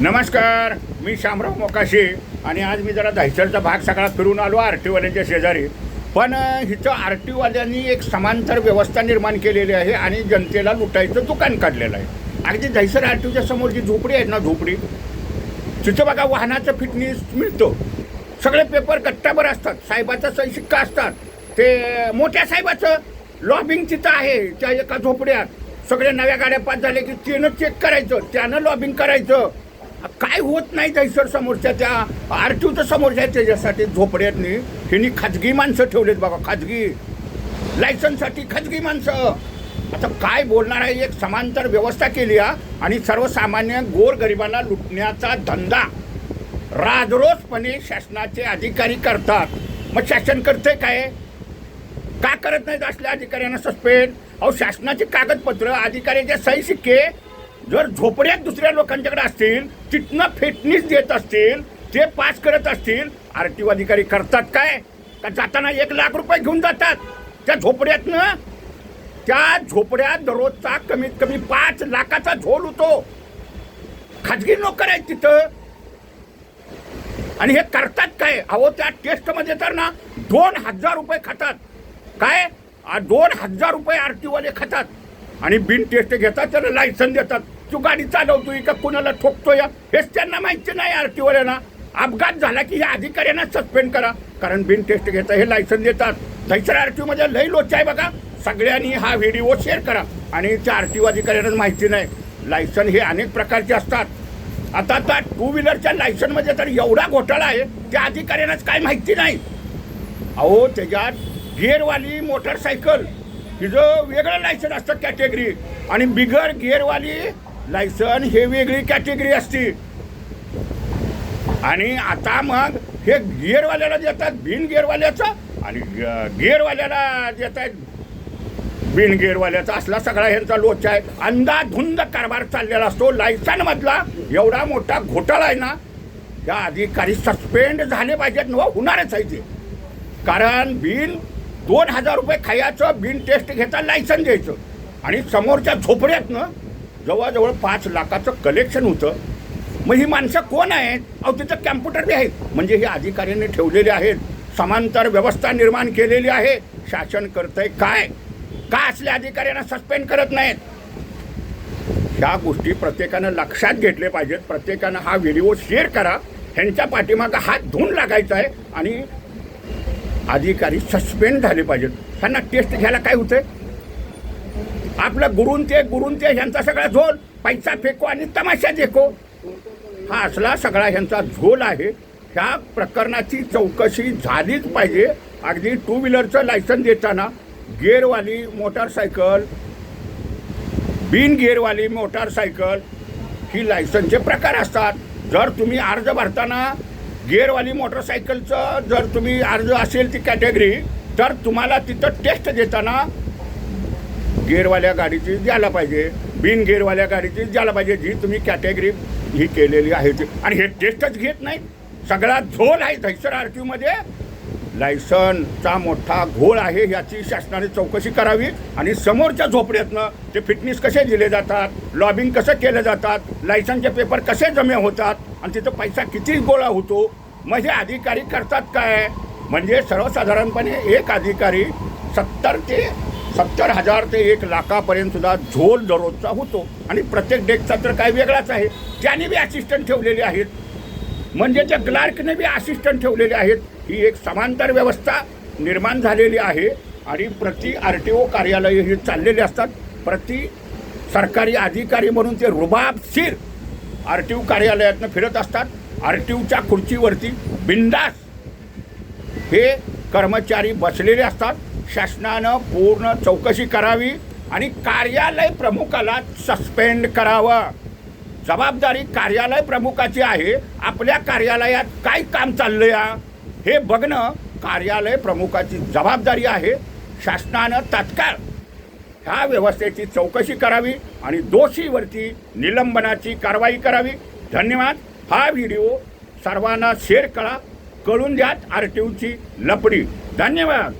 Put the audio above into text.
नमस्कार मी शामराव मोकाशे आणि आज मी जरा दहिसरचा भाग सगळा फिरून आलो आर टी वाल्यांच्या शेजारी. पण हिचं इथं आर टी वाल्यांनी एक समांतर व्यवस्था निर्माण केलेली आहे आणि जनतेला लुटायचं दुकान काढलेलं आहे. अगदी दहिसर आर टी समोर जी झोपडी आहे ना झोपडी तिथं बघा वाहनाचं फिटनेस मिळतो. सगळे पेपर कट्टाभर असतात साहेबाचा सही शिक्का असतात. ते मोठ्या साहेबाचं लॉबिंग तिथं आहे त्या एका झोपड्यात. सगळ्या नव्या गाड्या पास झाले की त्यानं चेक करायचं त्यानं लॉबिंग करायचं. काय होत नाही दहिसर समोरच्या त्या आर तर समोरच्या त्याच्यासाठी झोपड्यातनी त्यांनी खाजगी माणसं ठेवलेत बाबा खाजगी. लायसन्ससाठी खाजगी माणसं. आता काय बोलणार आहे? एक समांतर व्यवस्था केली हा. आणि सर्वसामान्य गोरगरिबांना लुटण्याचा धंदा. राजरोजपणे शासनाचे अधिकारी करतात. मग शासन करते काय? का करत नाहीत असल्या अधिकाऱ्यांना सस्पेंड? अहो शासनाचे कागदपत्र अधिकाऱ्याचे सही सिक्के जर झोपड्यात दुसऱ्या लोकांच्याकडे असतील तिथनं फिटनेस देत असतील ते पास करत असतील आर टी ओ अधिकारी करतात काय? का जाताना एक लाख रुपये घेऊन जातात? त्या झोपड्यातनं त्या झोपड्यात दररोजचा कमीत कमी पाच लाखाचा झोल होतो. खाजगी नोकर आहेत तिथं. आणि हे करतात काय? अहो त्या टेस्टमध्ये तर ना दोन हजार रुपये खातात. काय? दोन हजार रुपये आर टीवाले खातात. आणि बिन टेस्ट घेतात त्याला लायसन देतात. तू गाडी चालवतोय का कुणाला ठोकतोय? हेच त्यांना माहिती नाही आर टी अपघात झाला की या अधिकाऱ्यांना सस्पेंड करा. कारण बिन टेस्ट घेता हे लायसन देतात. दहिसर आर टी मध्ये लई लोच आहे बघा. सगळ्यांनी हा व्हिडिओ शेअर करा. आणि त्या आर टी अधिकाऱ्यांना माहिती नाही. लायसन हे अनेक प्रकारचे असतात. आता आता टू व्हीलरच्या लायसनमध्ये तर एवढा घोटाळा आहे त्या अधिकाऱ्यांनाच काय माहिती नाही. अहो त्याच्यात गिअरवाली मोटरसायकल तिचं वेगळं लायसन असतं कॅटेगरी आणि बिगर गिअरवाली लायसन हे वेगळी कॅटेगरी असते. आणि आता मग हे गिअरवाल्याला देतात बिन गिअरवाल्याचं आणि गिअरवाल्याला देत आहेत बिन गिअरवाल्याचा असला सगळा ह्यांचा लोच आहे. अंदाधुंद कारभार चाललेला असतो. लायसन मधला एवढा मोठा घोटाळा आहे ना या अधिकारी सस्पेंड झाले पाहिजेत न होणारच आहे ते. कारण बिन दोन हजार रुपये खायचं बिन टेस्ट घेता लायसन द्यायचं. आणि समोरच्या झोपड्यातनं जवळजवळ पाच लाखाचं कलेक्शन होतं. मग ही माणसं कोण आहेत? अहो तिथं कॅम्प्युटर बी आहेत. म्हणजे हे अधिकाऱ्यांनी ठेवलेले आहेत. समांतर व्यवस्था निर्माण केलेली आहे. शासन करतंय काय? का असल्या अधिकाऱ्यांना सस्पेंड करत नाहीत? ह्या गोष्टी प्रत्येकानं लक्षात घेतले पाहिजेत. प्रत्येकानं हा व्हिडिओ शेअर करा. ह्यांच्या पाठीमागं हात धुवून लागायचा आहे आणि अधिकारी सस्पेंड झाले पाहिजेत. ह्यांना टेस्ट घ्यायला काय होतंय? आपलं गुरुंचे गुरुंचे ह्यांचा सगळा झोल. पैसा फेको आणि तमाशा देखो. हा असला सगळा ह्यांचा झोल आहे. ह्या प्रकरणाची चौकशी झालीच पाहिजे. अगदी टू व्हीलरचं लायसन देताना गेअरवाली मोटारसायकल बिन गिअरवाली मोटारसायकल ही लायसनचे प्रकार असतात. जर तुम्ही अर्ज भरताना गिअरवाली मोटरसायकलचं जर तुम्ही अर्ज असेल ती कॅटेगरी तर तुम्हाला तिथं टेस्ट देताना गेअरवाल्या गाडीची द्यायला पाहिजे बिन गेअरवाल्या गाडीची द्यायला पाहिजे जी तुम्ही कॅटेगरी ही केलेली आहे. ती आणि हे टेस्टच घेत नाही सगळा झोल आहे दहिसर आर टीमध्ये लायसनचा मोठा घोळ आहे याची शासनाने चौकशी करावी आणि समोरच्या झोपड्यातनं ते फिटनेस कसे दिले जातात लॉबिंग कसं केलं जातात लायसनचे पेपर कसे जमे होतात आणि तिथं पैसा किती गोळा होतो मग हे अधिकारी करतात काय? म्हणजे सर्वसाधारणपणे एक अधिकारी सत्तर ते सत्तर हजार ते एक लाखापर्यंत सुद्धा झोल दररोजचा होतो. आणि प्रत्येक डेस्कचा तर काय वेगळाच आहे. त्याने बी असिस्टंट ठेवलेले आहेत. म्हणजे त्या क्लार्कने बी असिस्टंट ठेवलेले आहेत. ही एक समांतर व्यवस्था निर्माण झालेली आहे. आणि प्रति आर टी ओ कार्यालय हे चाललेले असतात. प्रति सरकारी अधिकारी म्हणून ते रुबाबशीर आर टी ओ कार्यालयातनं फिरत असतात. आर टी ओच्या खुर्चीवरती बिंदास हे कर्मचारी बसलेले असतात. शासनानं पूर्ण चौकशी करावी आणि कार्यालय प्रमुखाला सस्पेंड करावं. जबाबदारी कार्यालय प्रमुखाची आहे. आपल्या कार्यालयात काय काम चाललं या हे बघणं कार्यालय प्रमुखाची जबाबदारी आहे. शासनानं तात्काळ ह्या व्यवस्थेची चौकशी करावी आणि दोषीवरती निलंबनाची कारवाई करावी. धन्यवाद. हा व्हिडिओ सर्वांना शेअर करा. कळून द्यात आर टी ओची लपडी. धन्यवाद.